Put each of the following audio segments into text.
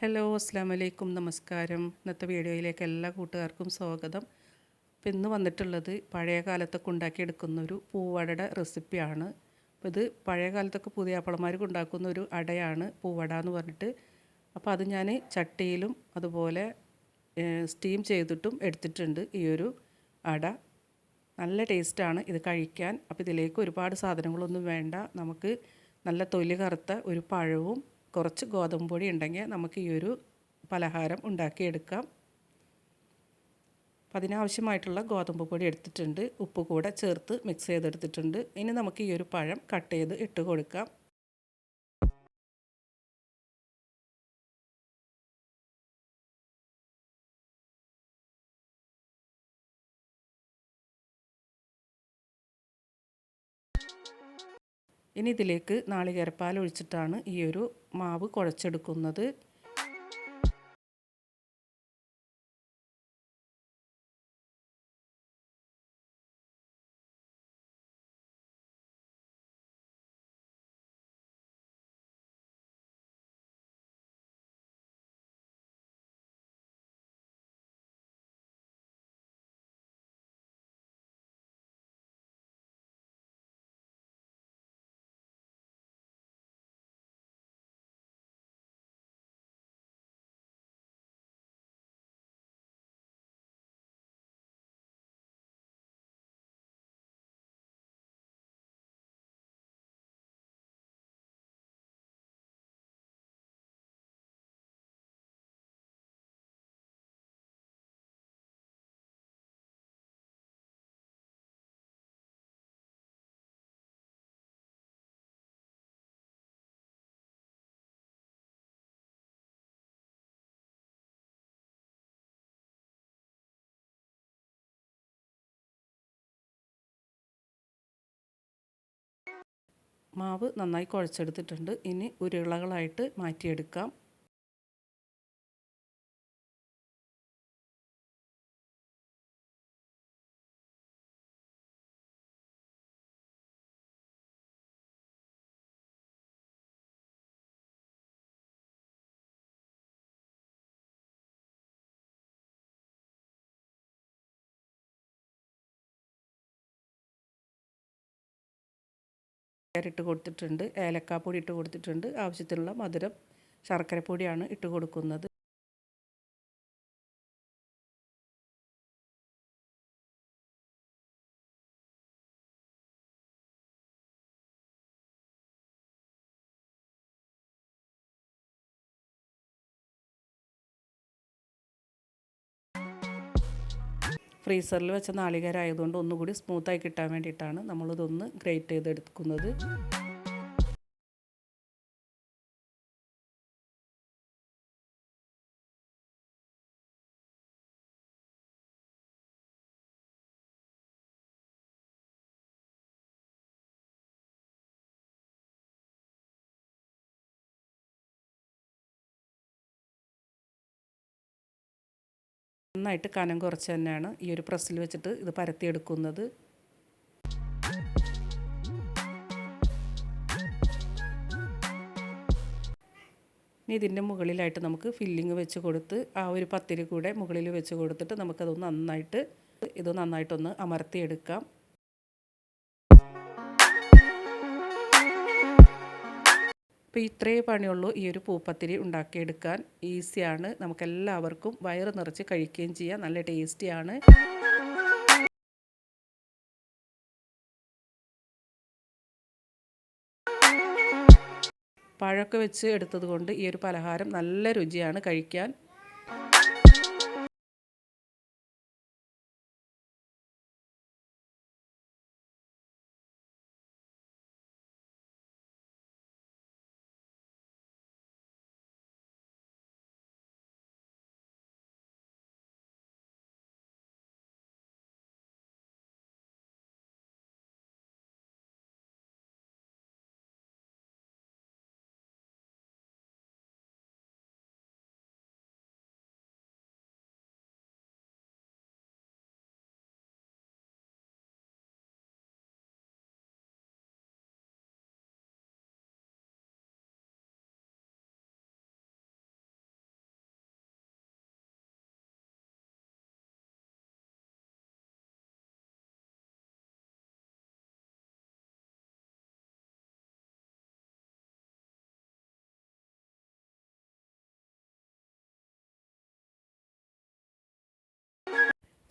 Hello അസ്സാം വലൈക്കും നമസ്കാരം. ഇന്നത്തെ വീഡിയോയിലേക്ക് എല്ലാ കൂട്ടുകാർക്കും സ്വാഗതം. അപ്പം ഇന്ന് വന്നിട്ടുള്ളത് പഴയ കാലത്തൊക്കെ ഉണ്ടാക്കിയെടുക്കുന്ന ഒരു പൂവടയുടെ റെസിപ്പിയാണ്. അപ്പോൾ ഇത് പഴയ കാലത്തൊക്കെ പുതിയ അപ്പളന്മാർക്ക് ഉണ്ടാക്കുന്ന ഒരു അടയാണ് പൂവട എന്ന് പറഞ്ഞിട്ട്. അപ്പോൾ അത് ഞാൻ ചട്ടിയിലും അതുപോലെ സ്റ്റീം ചെയ്തിട്ടും എടുത്തിട്ടുണ്ട് ഈ ഒരു അട. നല്ല ടേസ്റ്റാണ് ഇത് കഴിക്കാൻ. അപ്പോൾ ഇതിലേക്ക് ഒരുപാട് സാധനങ്ങളൊന്നും വേണ്ട. നമുക്ക് നല്ല തൊലി കറുത്ത ഒരു പഴവും കുറച്ച് ഗോതമ്പ് പൊടി ഉണ്ടെങ്കിൽ നമുക്ക് ഈ ഒരു പലഹാരം ഉണ്ടാക്കിയെടുക്കാം. അപ്പം അതിനാവശ്യമായിട്ടുള്ള ഗോതമ്പ് പൊടി എടുത്തിട്ടുണ്ട്. ഉപ്പ് കൂടെ ചേർത്ത് മിക്സ് ചെയ്തെടുത്തിട്ടുണ്ട്. ഇനി നമുക്ക് ഈ ഒരു പഴം കട്ട് ചെയ്ത് ഇട്ട് കൊടുക്കാം. ഇനി ഇതിലേക്ക് നാളികേരപ്പാൽ ഒഴിച്ചിട്ടാണ് ഈ ഒരു മാവ് കുഴച്ചെടുക്കുന്നത്. മാവ് നന്നായി കുഴച്ചെടുത്തിട്ടുണ്ട്. ഇനി ഉരുളകളായിട്ട് മാറ്റിയെടുക്കാം. ഇട്ട് കൊടുത്തിട്ടുണ്ട്. ഏലക്കാപ്പൊടി ഇട്ട് കൊടുത്തിട്ടുണ്ട്. ആവശ്യത്തിനുള്ള മധുരം ശർക്കരപ്പൊടിയാണ് ഇട്ട് കൊടുക്കുന്നത്. ഫ്രീസറിൽ വെച്ച നാളികേരമായതുകൊണ്ട് ഒന്നുകൂടി സ്മൂത്തായി കിട്ടാൻ വേണ്ടിയിട്ടാണ് നമ്മളിതൊന്ന് ഗ്രേറ്റ് ചെയ്തെടുക്കുന്നത്. നന്നായിട്ട് കനം കുറച്ച് തന്നെയാണ് ഈ ഒരു പ്രസ്സിൽ വെച്ചിട്ട് ഇത് പരത്തിയെടുക്കുന്നത്. ഇനി ഇതിന്റെ മുകളിലായിട്ട് നമുക്ക് ഫില്ലിങ് വെച്ച് കൊടുത്ത് ആ ഒരു പത്തിരി കൂടെ മുകളിൽ വെച്ച് കൊടുത്തിട്ട് നമുക്കത് നന്നായിട്ട് ഇത് നന്നായിട്ടൊന്ന് അമർത്തിയെടുക്കാം. അപ്പോൾ ഇത്രയേ പണിയുള്ളൂ ഈ ഒരു പൂപ്പത്തിരി ഉണ്ടാക്കിയെടുക്കാൻ. ഈസിയാണ്. നമുക്കെല്ലാവർക്കും വയറ് നിറച്ച് കഴിക്കുകയും ചെയ്യാം. നല്ല ടേസ്റ്റിയാണ്. പഴമൊക്കെ വെച്ച് എടുത്തത് കൊണ്ട് ഈ ഒരു പലഹാരം നല്ല രുചിയാണ് കഴിക്കാൻ.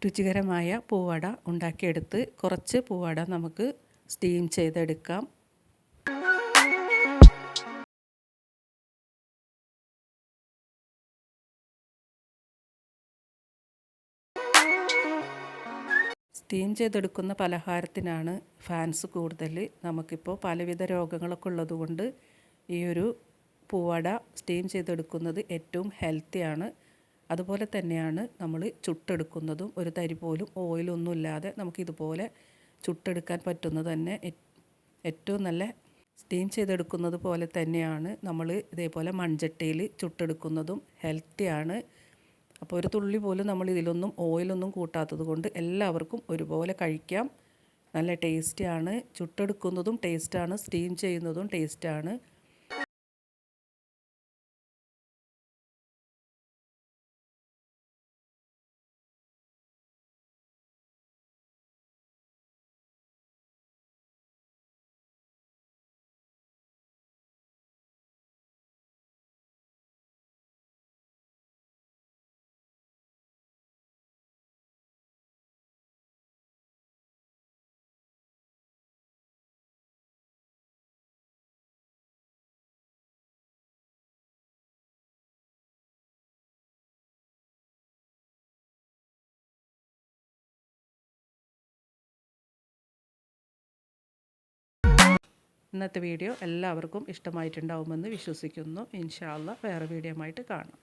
രുചികരമായ പൂവട ഉണ്ടാക്കിയെടുത്ത് കുറച്ച് പൂവട നമുക്ക് സ്റ്റീം ചെയ്തെടുക്കാം. സ്റ്റീം ചെയ്തെടുക്കുന്ന പലഹാരത്തിനാണ് ഫാൻസ് കൂടുതൽ നമുക്കിപ്പോൾ പലവിധ രോഗങ്ങളൊക്കെ ഉള്ളതുകൊണ്ട് ഈ ഒരു പൂവട സ്റ്റീം ചെയ്തെടുക്കുന്നത് ഏറ്റവും ഹെൽത്തിയാണ് അതുപോലെ തന്നെയാണ് നമ്മൾ ചുട്ടെടുക്കുന്നതും ഒരു തരി പോലും ഓയിലൊന്നും ഇല്ലാതെ നമുക്കിതുപോലെ ചുട്ടെടുക്കാൻ പറ്റുന്നത് തന്നെ ഏറ്റവും നല്ല സ്റ്റീം ചെയ്തെടുക്കുന്നത് പോലെ തന്നെയാണ് നമ്മൾ ഇതേപോലെ മൺചട്ടിയിൽ ചുട്ടെടുക്കുന്നതും ഹെൽത്തിയാണ് അപ്പോൾ ഒരു തുള്ളി പോലും നമ്മൾ ഇതിലൊന്നും ഓയിലൊന്നും കൂട്ടാത്തത് കൊണ്ട് എല്ലാവർക്കും ഒരുപോലെ കഴിക്കാം. നല്ല ടേസ്റ്റിയാണ് ചുട്ടെടുക്കുന്നതും ടേസ്റ്റാണ് സ്റ്റീം ചെയ്യുന്നതും ടേസ്റ്റാണ് ഇന്നത്തെ വീഡിയോ എല്ലാവർക്കും ഇഷ്ടമായിട്ടുണ്ടാവുമെന്ന് വിശ്വസിക്കുന്നു. ഇൻഷാല്ല വേറെ വീഡിയോ ആയിട്ട് കാണാം.